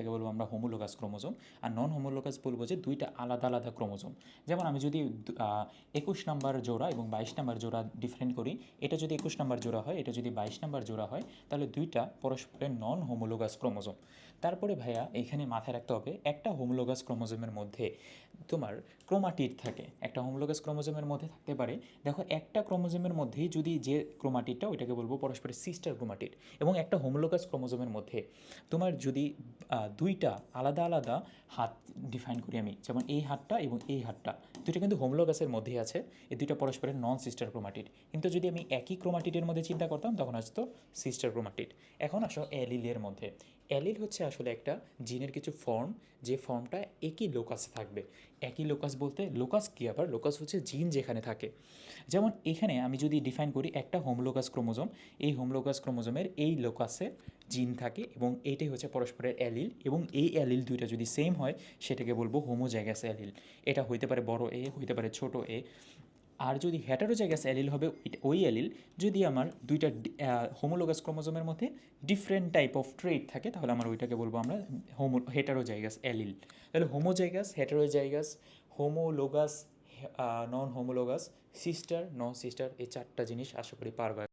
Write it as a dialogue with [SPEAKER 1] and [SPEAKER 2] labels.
[SPEAKER 1] এটাকে বলব আমরা হোমোলোগাস ক্রোমোজোম আর নন হোমোলোগাস বলব যে দুইটা আলাদা আলাদা ক্রোমোজোম যেমন আমি যদি একুশ নাম্বার জোড়া এবং বাইশ নাম্বার জোড়া ডিফারেন্ট করি, এটা যদি একুশ নাম্বার জোড়া হয়, এটা যদি বাইশ নাম্বার জোড়া হয়, তাহলে দুইটা পরস্পরের নন হোমোলোগাস ক্রোমোজোম তারপরে ভাইয়া, এখানে মাথায় রাখতে হবে, একটা হোমোলোগাস ক্রোমোজোমের মধ্যে তোমার ক্রোমাটিড থাকে। একটা হোমোলোগাস ক্রোমোজোমের মধ্যে থাকতে পারে। দেখো, একটা ক্রোমোজোমের মধ্যেই যদি যে ক্রোমাটিডটা, ওইটাকে বলব পরস্পরের সিস্টার ক্রোমাটিড এবং একটা হোমোলোগাস ক্রোমোজোমের মধ্যে। তোমার যদি দুইটা আলাদা আলাদা হাত ডিফাইন করি আমি। যেমন এই হাতটা এবং এই হাতটা। দুইটা কিন্তু হোমলোগাসের মধ্যেই আছে। এই দুইটা পরস্পরের নন সিস্টার ক্রোমাটিড কিন্তু যদি আমি একই ক্রোমাটিডের মধ্যে চিন্তা করতাম, তখন আসতো সিস্টার ক্রোমাটিড এখন আসো অ্যালিলের মধ্যে। অ্যালিল হচ্ছে আসলে একটা জিনের কিছু ফর্ম যে ফর্মটা একই লোকাসে থাকবে। একই লোকাস বলতে লোকাস কী আবার? লোকাস হচ্ছে জিন যেখানে থাকে। যেমন এখানে আমি যদি ডিফাইন করি একটা হোমলোকাস ক্রোমোজোম এই হোমলোকাস ক্রোমোজোমের এই লোকাসে জিন থাকে এবং এইটাই হচ্ছে পরস্পরের অ্যালিল এবং এই অ্যালিল দুইটা যদি সেম হয়, সেটাকে বলব হোমোজাইগাস অ্যালিল। এটা হইতে পারে বড় এ, হইতে পারে ছোট এ। আর যদি হ্যাটারোজাইগাস অ্যালিল হবে ওই অ্যালিল যদি আমার দুইটা হোমোলোগাস ক্রোমোজোমের মধ্যে ডিফারেন্ট টাইপ অফ ট্রেড থাকে, তাহলে আমার ওইটাকে বলব আমরা হোমো হেটারোজাইগাস অ্যালিল তাহলে homozygous heterozygous homologous non homologous sister non sister এই চারটা জিনিস আশা করি পারবা।